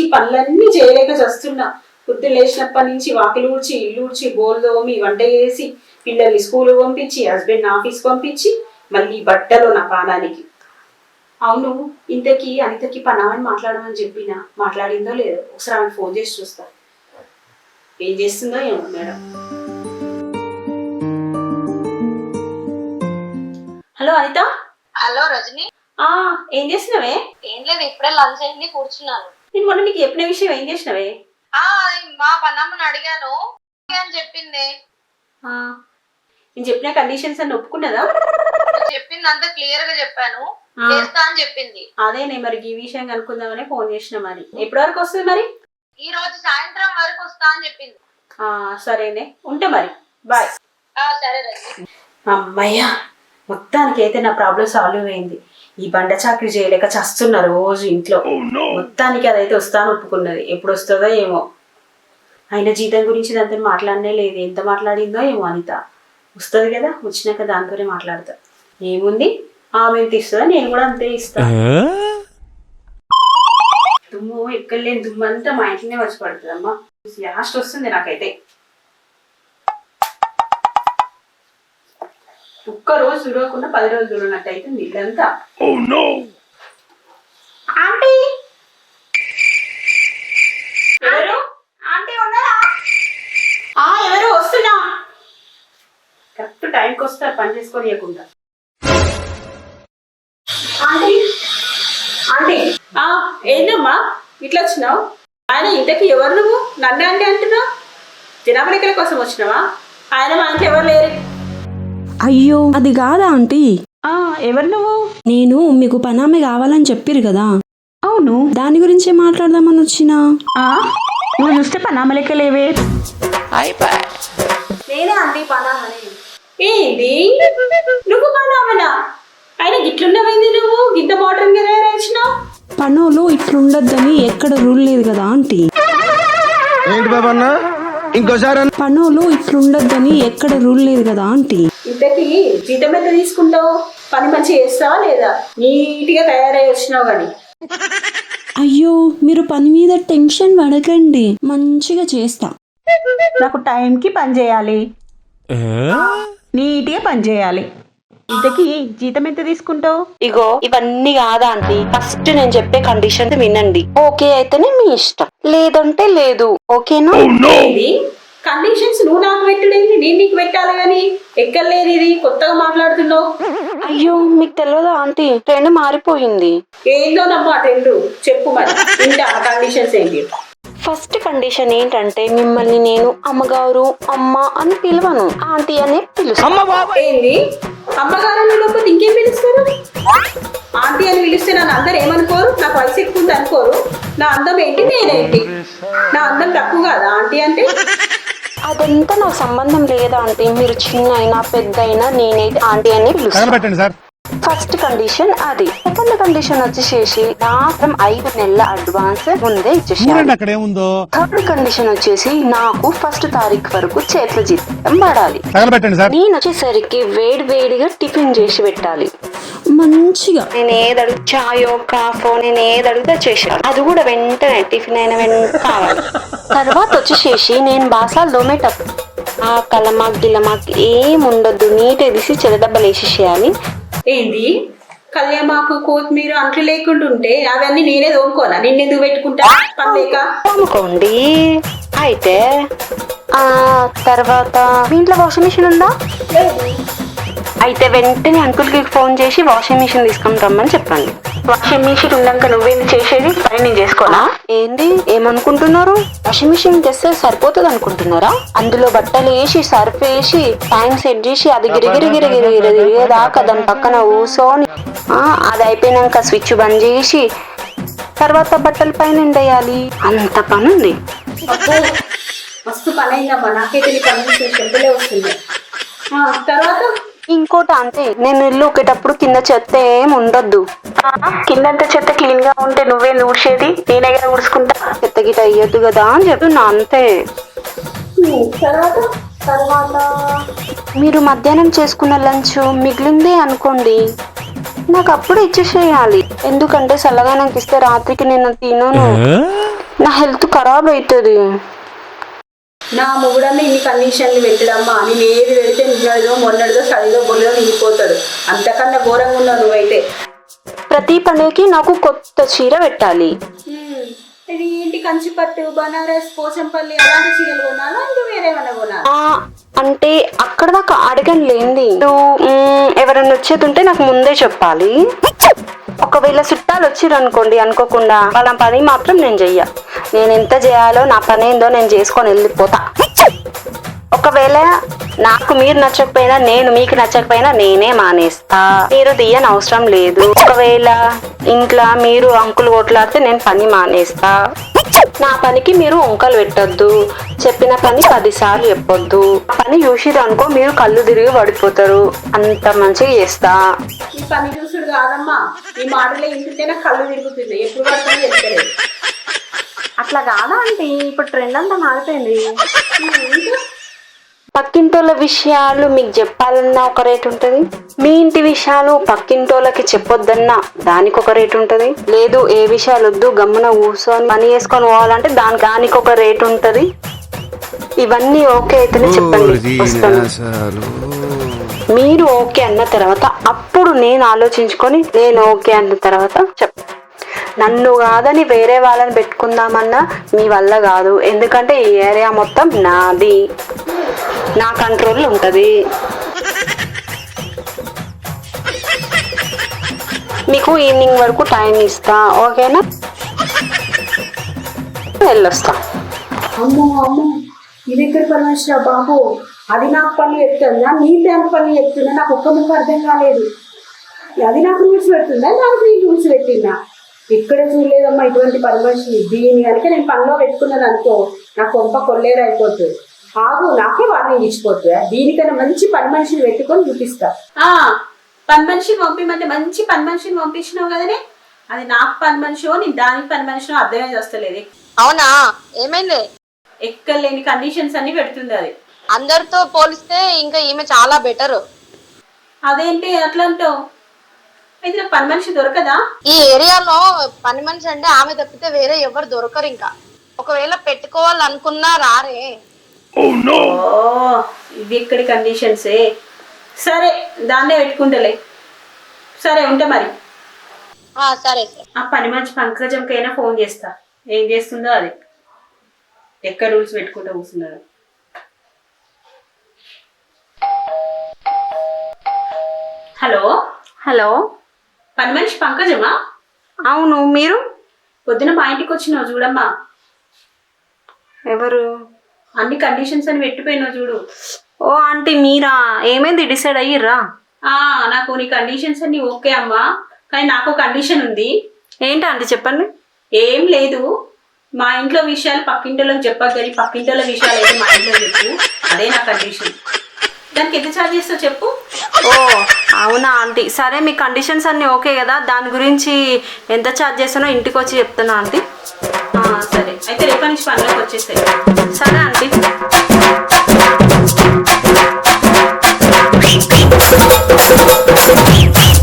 నుంచి పనులన్నీ చేయలేక చేస్తున్నా. పొద్దున్న లేచినప్పటి నుంచి వాకిలు ఊడ్చి ఇల్లు ఊడ్చి బోల్ తోమి వంట చేసి పిల్లల్ని స్కూల్ పంపించి హస్బెండ్ ఆఫీస్ పంపించి మళ్ళీ బట్టలు నా పానానికి. అవును ఇంతకీ అనితకి పనామని మాట్లాడమని చెప్పిన. మాట్లాడిందో లేదో ఒకసారి ఆమె ఫోన్ చేసి చూస్తా. ఏం చేస్తుందో ఏమో madam. Hello Anitha. Hello Rajani. ఆ ఏం చేసినవే ఏం లేదు ఇప్పుడే లంచ్ అయింది కూర్చున్నాను. నేను మొన్న నీకు చెప్పిన విషయం ఏం చేసినవే? ఆ మా పన్నమ్మని అడిగాను. అని చెప్పింది. ఆ, నేను చెప్పిన కండిషన్స్ అన్ని ఒప్పుకున్నదా? చెప్పింది అంతా క్లియర్గా చెప్పాను. ఆ. చేస్తా అని చెప్పింది. అదే నేను మరి ఈ విషయం కనుక్కుందామని ఫోన్ చేసిన మరి. ఎప్పటి వరకు వస్తుంది మరి? ఈ రోజు సాయంత్రం వరకు వస్తా అని చెప్పింది. ఆ, సరేనే. ఉంటా మరి. బాయ్ ఆ సరే రజని అమ్మయ్యా మొత్తానికి అయితే నా ప్రాబ్లం సాల్వ్ అయింది. ఈ బండ చాకరీ చేయలేక చస్తున్నా రోజు ఇంట్లో. మొత్తానికి అదైతే వస్తాను ఒప్పుకున్నది. ఎప్పుడు వస్తుందో ఏమో. ఆయన జీతం గురించి దాంతో మాట్లాడనే లేదు. ఎంత మాట్లాడిందో ఏమో అనిత. వస్తుంది కదా వచ్చినాక దాంతోనే మాట్లాడతా. ఏముంది? ఆమె ఎంత ఇస్తుందో నేను కూడా అంతే ఇస్తా. దుమ్ము ఎక్కడ లేని దుమ్ము అంతా మా ఇంట్లోనే వచ్చి పడుతుంది అమ్మా లాస్ట్ వస్తుంది నాకైతే. ఒక్క రోజు చూడకుండా పది రోజులు చూడనట్టు అయితే ఇల్లంతా ఆంటీ! ఎవరు? ఆంటీ ఉన్నారా? ఆ ఎవరు? వస్తున్నా. కరెక్ట్ టైంకి వస్తారు పని చేసుకోనియకుండా. ఆంటీ! ఆంటీ! ఆ ఏంటమ్మా ఇట్లా వచ్చినావు? ఆయన ఇంతకి ఎవరు నువ్వు? నన్ను అంటే అంటున్నావు? లెక్కల కోసం వచ్చినావా? ఆయన మా ఇంట్లో ఎవరు లేరు? అయ్యో అది కాదా ఆంటీ? ఆ ఎవరు నువ్వు? నేను మీకు పనామె కావాలని చెప్పిరు కదా. అవును. దాని గురించే మాట్లాడదామని వచ్చినా? ఆ? నువ్వు చూస్తే పనామ లెక్కలేవే నేనే అండి పనామని. ఏంది నువ్వు పనామనా? ఆయన గిట్లున్నమైంది నువ్వు? గింత మోడర్న్గా తయారైచ్చినావు పనోలు ఇట్లుండొద్దని ఎక్కడ రూల్ లేదు కదా ఆంటీ? ఏంటి బాబన్న ఇంకోసారి. పనోలు ఇట్లుండొద్దని ఎక్కడ రూల్ లేదు కదా ఆంటీ. ఇంతకి జీతం ఎంత తీసుకుంటావు? పని మంచి చేస్తావా లేదా? నీట్గా తయారై వచ్చినావు కానీ. అయ్యో మీరు పని మీద టెన్షన్ పడకండి. మంచిగా చేస్తా. నాకు టైంకి పని చేయాలి. నీట్గా పని చేయాలి. ఇంతకి జీతం ఎంత తీసుకుంటావు? ఇగో ఇవన్నీ కాదా ఆంటీ. ఫస్ట్ నేను చెప్పే కండిషన్ వినండి. ఓకే అయితేనే మీ ఇష్టం. లేదంటే లేదు. ఓకేనా? ఏంది? కండిషన్స్ నువ్వు నాకు పెట్టుడేంది నేను నీకు పెట్టాలి కానీ ఎక్కర్లేదు ఇది. కొత్తగా మాట్లాడుతున్నావు. అయ్యో మీకు తెలియదా ఆంటీ? ట్రెండ్ మారిపోయింది. ఏందో నమ్మా రెండు చెప్పు మరి. ఇంకా కండిషన్స్ ఏంటి? ఫస్ట్ కండిషన్ ఏంటంటే మిమ్మల్ని నేను అమ్మగారు అమ్మ అని పిలవను. ఆంటీ అని పిలుస్తాను. ఏంది? అమ్మగారు నన్ను అందరు ఏమనుకోరు? నాకు వయసు ఎక్కువ ఉంది అనుకోరు. నా అందం ఏంటి? నేనేంటి? నా అందం తక్కువ కాదా ఆంటీ అంటే? అదంతా నాకు సంబంధం లేదా ఆంటీ? మీరు చిన్న అయినా పెద్ద అయినా నేనైతే ఆంటీ అని పిలుస్తాను ఫస్ట్ కండిషన్ అది సెకండ్ కండిషన్ వచ్చేసేసి మాత్రం ఐదు నెలల అడ్వాన్స్ ముందే ఇచ్చేసాను చూడండి అక్కడ ఏముందో? థర్డ్ కండిషన్ వచ్చేసి నాకు ఫస్ట్ తారీఖు వరకు చేతుల జీతం పడాలి. నేను వచ్చేసరికి వేడి వేడిగా టిఫిన్ చేసి పెట్టాలి. మంచిగా. నేను ఏది అడుగు చాయో కాఫో నేను ఏది అడిగితే చేసాను అది కూడా వెంటనే టిఫిన్ అయిన వెంటనే కావాలి. తర్వాత వచ్చేసేసి నేను బాసాలు దోమేటప్పుడు ఆ కలమాక్ గిలమాక్ ఏం ఉండొద్దు నీట్ తీసి చెడదబ్బలు వేసేసేయాలి ఏంది? కళ్యామాకు కొత్తిమీర అంట్లు లేకుండా ఉంటే అవన్నీ నేనే తోముకోనా నిన్నెందుకు పెట్టుకుంటా? పని లేక అనుకోండి అయితే ఆ తర్వాత మీ ఇంట్లో వాషింగ్ మిషన్ ఉందా? అయితే వెంటనే అంకుల్కి ఫోన్ చేసి వాషింగ్ మిషన్ తీసుకొని రమ్మని చెప్పండి. వాషింగ్ మిషన్ ఉన్నాక నువ్వేంది చేసేది? పని నేను చేసుకోనా? ఏంది? ఏమనుకుంటున్నారు? వాషింగ్ మిషన్ తెస్తే సరిపోతుంది అనుకుంటున్నారా? అందులో బట్టలు వేసి సర్ఫ్ వేసి టైం సెట్ చేసి అది గిరిగిరి గిరిగిరి గిరిగేదాకా దాని పక్కన ఊసోని ఆ, అది అయిపోయినాక స్విచ్ బంద్ చేసి తర్వాత బట్టల పైన ఎండేయాలి. అంత పని ఉంది మస్తు పని అయిందమ్మా నాకైతే పని వస్తుంది ఆ, తర్వాత? ఇంకోటి అంతే నేను ఇల్లు ఊకేటప్పుడు కింద చెత్త ఏం ఉండొద్దు. కిందంత చెత్త క్లీన్గా ఉంటే నువ్వే ఊడ్చేది? నేనే కదా ఊడ్చుకుంటా. చెత్త గిట అయ్యొద్దు కదా అని చెప్తున్నా అంతే. ఉమ్, తర్వాత తర్వాత. మీరు మధ్యాహ్నం చేసుకున్న లంచ్ మిగిలిందే అనుకోండి. నాకు అప్పుడు ఇచ్చేసేయాలి. ఎందుకంటే చల్లగా నాకు ఇస్తే రాత్రికి నేను తినను. నా హెల్త్ ఖరాబ్ అవుతుంది నా మొగుడన్న ఇన్ని కండిషన్లు పెట్టడమ్మా. నేను ఏది పెడితే నిన్నడిదో మొన్నటిదో చదిదో బొల్లిదో నిండిపోతాడు అంతకన్నా ఘోరంగా ఉన్నావు నువ్వైతే. ప్రతి పండుగకి నాకు కొత్త చీర పెట్టాలి. ఇది ఏంటి కంచిపట్టు బనారస్ పోచంపల్లి అలాంటి చీరలు కొనాలా ఇంకా వేరేమన్నా కొనాలా అంటే అక్కడ దాకా అడగని లేంది. నువ్వు, మ్, ఎవరైనా వచ్చేది ఉంటే నాకు ముందే చెప్పాలి. ఒకవేళ చుట్టాలు వచ్చిర్రు అనుకోండి అనుకోకుండా వాళ్ళ పని మాత్రం నేను చెయ్య. నేను ఎంత చేయాలో నా పని ఏందో నేను చేసుకొని వెళ్ళిపోతా. ఒకవేళ నాకు మీరు నచ్చకపోయినా నేను మీకు నచ్చకపోయినా నేనే మానేస్తా. మీరు తీయని అవసరం లేదు. ఒకవేళ ఇంట్లో మీరు అంకులు కొట్లాడితే నేను పని మానేస్తా. నా పనికి మీరు వంకలు పెట్టొద్దు. చెప్పిన పని పదిసార్లు చెప్పొద్దు. పని చూసిరు అనుకో మీరు కళ్ళు తిరిగి పడిపోతారు. అంత మంచిగా చేస్తా. పని కాదమ్మా. ఈ మాటలే ఇంటితే నాకు కళ్ళు తిరుగుతున్నాయి ఎప్పుడు పడుతుందో అట్లా కాదా అంటే ఇప్పుడు ట్రెండ్ అంతా మారిపోయింది. పక్కింటోళ్ళ విషయాలు మీకు చెప్పాలన్నా ఒక రేట్ ఉంటుంది. మీ ఇంటి విషయాలు పక్కింటోళ్ళకి చెప్పొద్దన్నా దానికి ఒక రేట్ ఉంటుంది. లేదు ఏ విషయాలు వద్దు గమ్మున కూర్చొని పని చేసుకొని పోవాలంటే దానికి దానికి ఒక రేట్ ఉంటుంది. ఇవన్నీ ఓకే అయితేనే చెప్పండి. వస్తాను. మీరు ఓకే అన్న తర్వాత అప్పుడు నేను ఆలోచించుకొని నేను ఓకే అన్న తర్వాత చెప్. నన్ను కాదని వేరే వాళ్ళని పెట్టుకుందామన్నా మీ వల్ల కాదు. ఎందుకంటే ఈ ఏరియా మొత్తం నాది. నా కంట్రోల్ ఉంటుంది. మీకు ఈవినింగ్ వరకు టైం ఇస్తా. ఓకేనా? వెళ్ళొస్తా. అమ్మో అమ్మో. ఇది ఎక్కడ పరమేశ్వర? బాబు. అది నాకు పని చెప్తుందా నీ దాని పని చెప్తుందా నాకు ఒక్క ముక్క అర్థం కాలేదు. అది నాకు రూల్స్ పెడుతుందా? నాకు నీ రూల్స్ పెట్టిందా? ఇక్కడే చూడలేదమ్మా ఇటువంటి పరమేశ్వరి దీని కనుక నేను పనిలో పెట్టుకున్నాను అనుకో నా కొంప కొల్లేరు అయిపోతుంది ఆగు నాకే వార్నింగ్ ఇచ్చిపోతుంది దీనికన్నా మంచి పని మనిషిని పెట్టుకొని చూపిస్తా. పని మనిషిని పంపిమంటే మంచి పని మనిషిని పంపించినావు కదనే? అది నాకు పని మనిషో నేను దానికి పని మనిషినో అర్థమే చేస్తలేదు. అవునా? ఏమైంది? ఎక్కలేని కండిషన్స్ అన్ని పెడుతుంది అది. అందరితో పోలిస్తే ఇంకా ఈమె చాలా బెటర్. అదేంటి అట్లా అంటావు అయితే పని మనిషి దొరకదా? ఈ ఏరియాలో పని మనిషి అంటే ఆమె తప్పితే వేరే ఎవరు దొరకరు ఇంకా. ఒకవేళ పెట్టుకోవాలనుకున్నా రారే. ఓ ఇది ఎక్కడి కండిషన్సే. సరే దాన్నే పెట్టుకుంటలే. సరే ఉంటా మరి. సరే ఆ పని మనిషి పంకజంకైనా ఫోన్ చేస్తా. ఏం చేస్తుందో అది. ఎక్కడ రూల్స్ పెట్టుకుంటూ కూర్చున్నారు హలో? హలో? పని మనిషి పంకజమా? అవును మీరు? పొద్దున మా ఇంటికి వచ్చినావు చూడమ్మా. ఎవరు? అన్ని కండిషన్స్ అని పెట్టిపోయినావు చూడు. ఓ ఆంటీ మీరా? ఏమైంది? డిసైడ్ అయ్యిర్రా? ఆ నాకు నీ కండిషన్స్ అన్ని ఓకే అమ్మా. కానీ నాకు కండిషన్ ఉంది. ఏంటి ఆంటీ చెప్పండి. ఏం లేదు. మా ఇంట్లో విషయాలు పక్కింటోళ్ళకి చెప్పక కానీ పక్కింటోళ్ళ విషయాలు అయితే మా ఇంట్లో చెప్పు. అదే నా కండిషన్ దానికి ఎంత ఛార్జ్ చేస్తావు చెప్పు? ఓ అవునా ఆంటీ. సరే మీ కండిషన్స్ అన్నీ ఓకే కదా. దాని గురించి ఎంత ఛార్జ్ చేస్తానో ఇంటికి వచ్చి చెప్తాను ఆంటీ. సరే. అయితే రేపటి నుంచి పనిలోకి వచ్చేస్తాయి సరే ఆంటీ. ఆ